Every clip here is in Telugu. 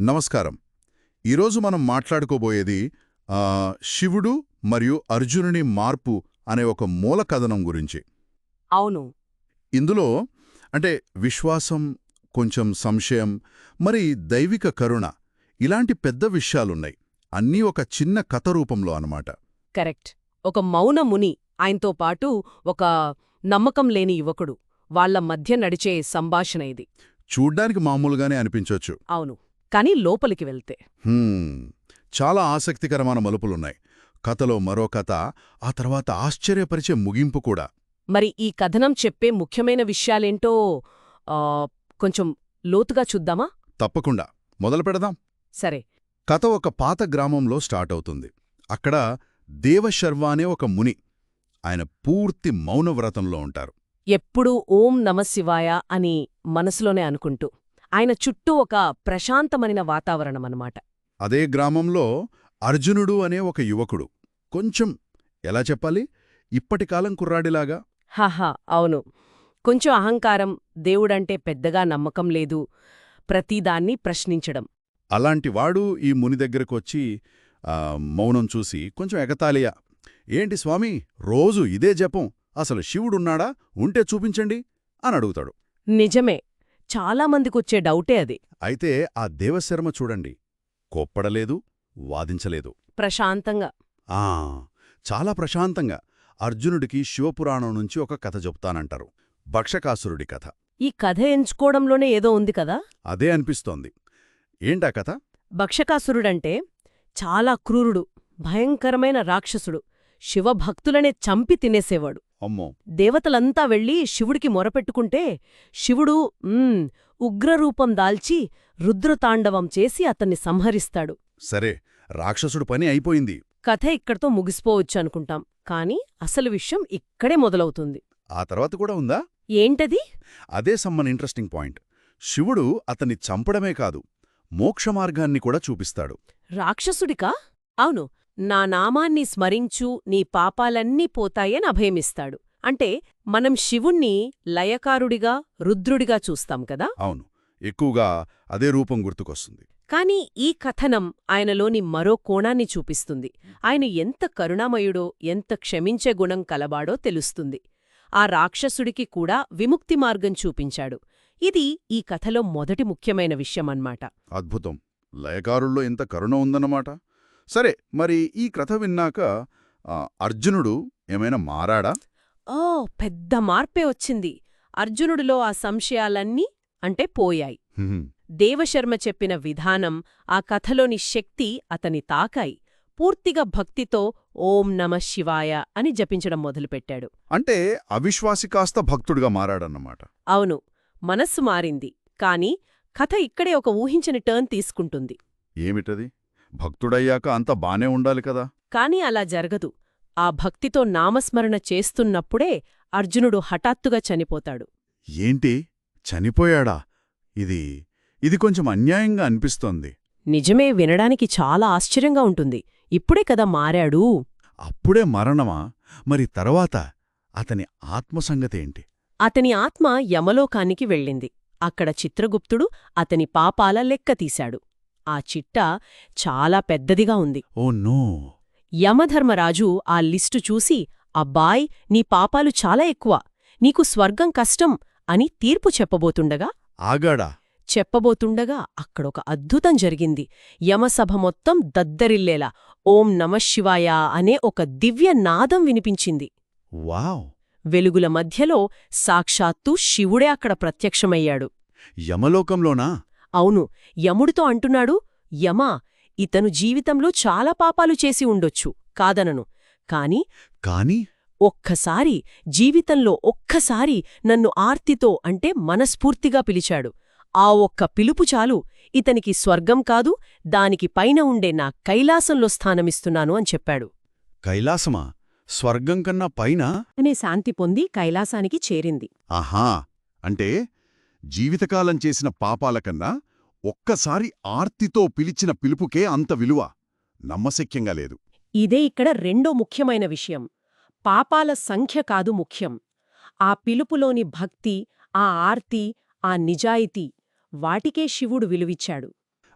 నమస్కారం. ఈరోజు మనం మాట్లాడుకోబోయేది శివుడు మరియు అర్జునుని మార్పు అనే ఒక మూల కథనం గురించి. అవును. ఇందులో అంటే విశ్వాసం కొంచెం సంశయం మరి దైవిక కరుణ ఇలాంటి పెద్ద విషయాలున్నాయి. అన్నీ ఒక చిన్న కథ రూపంలో అన్నమాట. కరెక్ట్. ఒక మౌన ముని ఆయనతో పాటు ఒక నమ్మకం లేని యువకుడు. వాళ్ళ మధ్య నడిచే సంభాషణ ఇది. చూడ్డానికి మామూలుగానే అనిపించొచ్చు. అవును. కాని లోపలికి వెళ్తే. చాలా ఆసక్తికరమైన మలుపులున్నాయి. కథలో మరో కథ ఆ తర్వాత ఆశ్చర్యపరిచే ముగింపు కూడా. మరి ఈ కథనం చెప్పే ముఖ్యమైన విషయాలేంటో కొంచెం లోతుగా చూద్దామా? తప్పకుండా. మొదలు పెడదాం. సరే. కథ ఒక పాత గ్రామంలో స్టార్ట్ అవుతుంది. అక్కడ దేవశర్వ అనే ఒక ముని ఆయన పూర్తి మౌనవ్రతంలో ఉంటారు. ఎప్పుడూ ఓం నమశివాయ అని మనసులోనే అనుకుంటూ. ఆయన చుట్టూ ఒక ప్రశాంతమైన వాతావరణమన్నమాట. అదే గ్రామంలో అర్జునుడు అనే ఒక యువకుడు. కొంచెం ఎలా చెప్పాలి? ఇప్పటి కాలం కుర్రాడిలాగా? హహా అవును. కొంచెం అహంకారం దేవుడంటే పెద్దగా నమ్మకం లేదు ప్రతిదాన్ని ప్రశ్నించడం. అలాంటి వాడు ఈ ముని దగ్గరకు వచ్చి మౌనం చూసి కొంచెం ఎగతాళియా. ఏంటి స్వామి రోజు ఇదే జపం? అసలు శివుడున్నాడా? ఉంటే చూపించండి అని అడుగుతాడు. నిజమే. చాలామందికొచ్చే డౌటే అది. అయితే ఆ దేవశర్మ చూడండి. కోప్పడలేదు వాదించలేదు. ప్రశాంతంగా. ఆ చాలా ప్రశాంతంగా. అర్జునుడికి శివపురాణం నుంచి ఒక కథ చెప్తానంటారు. భక్షకాసురుడి కథ. ఈ కథ ఎంచుకోవడంలోనే ఏదో ఉంది కదా? అదే అనిపిస్తోంది. ఏంటా కథ? భక్షకాసురుడంటే చాలా క్రూరుడు భయంకరమైన రాక్షసుడు. శివభక్తులనే చంపి తినేసేవాడు. దేవతలంతా వెళ్ళి శివుడికి మొరపెట్టుకుంటే శివుడు ఉగ్రరూపం దాల్చి రుద్రతాండవం చేసి అతన్ని సంహరిస్తాడు. సరే రాక్షసుడు పని అయిపోయింది. కథ ఇక్కడితో ముగిసిపోవచ్చు అనుకుంటాం కాని అసలు విషయం ఇక్కడే మొదలవుతుంది. ఆ తర్వాత కూడా ఉందా? ఏంటది? అదే సమ్మన్ ఇంట్రెస్టింగ్ పాయింట్. శివుడు అతన్ని చంపడమే కాదు మోక్షమార్గాన్ని కూడా చూపిస్తాడు. రాక్షసుడికా? అవును నా నామాన్ని స్మరించు నీ పాపాలన్నీ పోతాయని అభయమిస్తాడు. అంటే మనం శివుణ్ణి లయకారుడిగా రుద్రుడిగా చూస్తాం కదా? అవును. ఎక్కువగా అదే రూపం గుర్తుకొస్తుంది. కాని ఈ కథనం ఆయనలోని మరో కోణాన్ని చూపిస్తుంది. ఆయన ఎంత కరుణామయుడో ఎంత క్షమించే గుణం కలవాడో తెలుస్తుంది. ఆ రాక్షసుడికి కూడా విముక్తి మార్గం చూపించాడు. ఇది ఈ కథలో మొదటి ముఖ్యమైన విషయమన్మాట అద్భుతం. లయకారుల్లో ఎంత కరుణ ఉందన్నమాట. సరే మరి ఈ కథ విన్నాక అర్జునుడు ఏమైనా మారాడా? ఓ పెద్ద మార్పే వచ్చింది. అర్జునుడిలో ఆ సంశయాలన్నీ అంటే పోయాయి. దేవశర్మ చెప్పిన విధానం ఆ కథలోని శక్తి అతని తాకాయి. పూర్తిగా భక్తితో ఓం నమ శివాయ అని జపించడం మొదలుపెట్టాడు. అంటే అవిశ్వాసి కాస్త భక్తుడిగా మారాడన్నమాట. అవును మనస్సు మారింది. కాని కథ ఇక్కడే ఒక ఊహించని టర్న్ తీసుకుంటుంది. ఏమిటది? భక్తుడయ్యాక అంత బానే ఉండాలి కదా? కాని అలా జరగదు. ఆ భక్తితో నామస్మరణ చేస్తున్నప్పుడే అర్జునుడు హఠాత్తుగా చనిపోతాడు. ఏంటి? చనిపోయాడా? ఇది ఇది కొంచెం అన్యాయంగా అనిపిస్తోంది. నిజమే వినడానికి చాలా ఆశ్చర్యంగా ఉంటుంది. ఇప్పుడే కదా మారాడు. అప్పుడే మరణమా? మరి తర్వాత అతని ఆత్మసంగతేంటి అతని ఆత్మ యమలోకానికి వెళ్ళింది. అక్కడ చిత్రగుప్తుడు అతని పాపాల లెక్క తీశాడు. ఆ చిట్ట చాలా పెద్దదిగా ఉంది. Oh no. యమధర్మరాజు ఆ లిస్టు చూసి అబ్బాయ్ నీ పాపాలు చాలా ఎక్కువ. నీకు స్వర్గం కష్టం అని తీర్పు చెప్పబోతుండగా ఆగాడా? చెప్పబోతుండగా అక్కడొక అద్భుతం జరిగింది. యమసభ మొత్తం దద్దరిల్లేలా ఓం నమశివాయ అనే ఒక దివ్య నాదం వినిపించింది. వావ్. వెలుగుల మధ్యలో సాక్షాత్తు శివుడే అక్కడ ప్రత్యక్షమయ్యాడు. యమలోకంలోనా? అవును యముడితో అంటున్నాడు యమా ఇతను జీవితంలో చాలా పాపాలు చేసి ఉండొచ్చు కాదనను. కాని కాని? ఒక్కసారి జీవితంలో ఒక్కసారి నన్ను ఆర్తితో అంటే మనస్ఫూర్తిగా పిలిచాడు. ఆ ఒక్క పిలుపు చాలు ఇతనికి స్వర్గం కాదు దానికి పైన ఉండే నా కైలాసంలో స్థానమిస్తున్నాను అని చెప్పాడు. కైలాసమా? స్వర్గం కన్నా పైన? అనే శాంతి పొంది కైలాసానికి చేరింది. ఆహా! అంటే జీవితకాలం చేసిన పాపాల కన్నా ఒక్కసారి ఆర్తితో పిలిచిన పిలుపుకే అంత విలువ. నమ్మశక్యంగా లేదు. ఇదే ఇక్కడ రెండో ముఖ్యమైన విషయం. పాపాల సంఖ్య కాదు ముఖ్యం. ఆ పిలుపులోని భక్తి ఆ ఆర్తి ఆ నిజాయితీ వాటికే శివుడు విలువిచ్చాడు.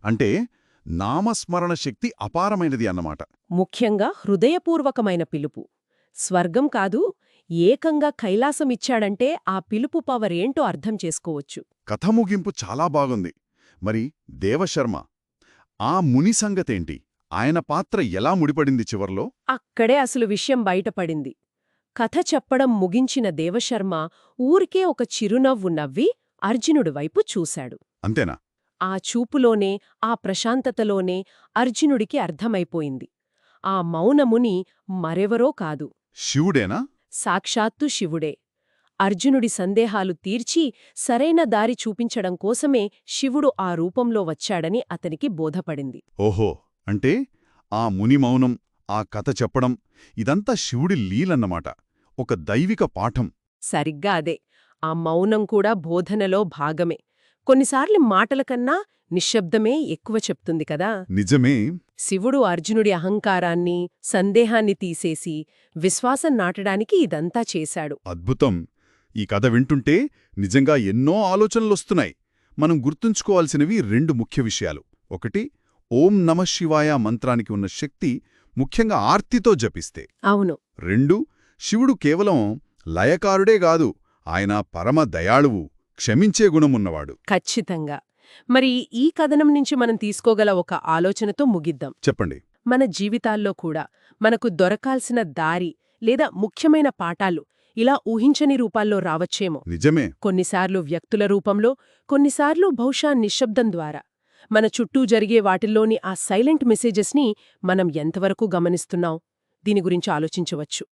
అంటే నామస్మరణ శక్తి అపారమైనది అన్నమాట. ముఖ్యంగా హృదయపూర్వకమైన పిలుపు. స్వర్గం కాదు ఏకంగా కైలాసమిచ్చాడంటే ఆ పిలుపు పవరేంటో అర్థం చేసుకోవచ్చు. కథ ముగింపు చాలా బాగుంది. మరి దేవశర్మ ఆ ముని సంగతేంటి? ఆయన పాత్ర ఎలా ముడిపడింది చివర్లో? అక్కడే అసలు విషయం బయటపడింది. కథ చెప్పడం ముగించిన దేవశర్మ ఊరికే ఒక చిరునవ్వు నవ్వి అర్జునుడి వైపు చూశాడు. అంతేనా? ఆ చూపులోనే ఆ ప్రశాంతతలోనే అర్జునుడికి అర్థమైపోయింది. ఆ మౌనముని మరెవరో కాదు. శివుడేనా? సాక్షాత్తు శివుడే. అర్జునుడి సందేహాలు తీర్చి సరైన దారి చూపించడం కోసమే శివుడు ఆ రూపంలో వచ్చాడని అతనికి బోధపడింది. ఓహో! అంటే ఆ ముని మౌనం ఆ కథ చెప్పడం ఇదంతా శివుడి లీలన్నమాట. ఒక దైవిక పాఠం. సరిగ్గా అదే. ఆ మౌనం కూడా బోధనలో భాగమే. కొన్నిసార్లు మాటల కన్నా నిశ్శబ్దమే ఎక్కువ చెప్తుంది కదా. నిజమే. శివుడు అర్జునుడి అహంకారాన్ని సందేహాన్ని తీసేసి విశ్వాసం నాటడానికి ఇదంతా చేశాడు. అద్భుతం. ఈ కథ వింటుంటే నిజంగా ఎన్నో ఆలోచనలొస్తున్నాయి. మనం గుర్తుంచుకోవాల్సినవి రెండు ముఖ్య విషయాలు. ఒకటి ఓం నమ శివాయ మంత్రానికి ఉన్న శక్తి ముఖ్యంగా ఆర్తితో జపిస్తే. అవును. రెండు శివుడు కేవలం లయకారుడే గాదు ఆయన పరమ దయాళువు క్షమించే గుణమున్నవాడు. ఖచ్చితంగా. మరి ఈ కథనం నుంచి మనం తీసుకోగల ఒక ఆలోచనతో ముగిద్దాం. చెప్పండి. మన జీవితాల్లో కూడా మనకు దొరకాల్సిన దారి లేదా ముఖ్యమైన పాఠాలు ఇలా ఊహించని రూపాల్లో రావచ్చేమో. నిజమే. కొన్నిసార్లు వ్యక్తుల రూపంలో కొన్నిసార్లు బహుశా నిశ్శబ్దం ద్వారా. మన చుట్టూ జరిగే వాటిల్లోని ఆ సైలెంట్ మెసేజెస్ని మనం ఎంతవరకు గమనిస్తున్నాం? దీని గురించి ఆలోచించవచ్చు.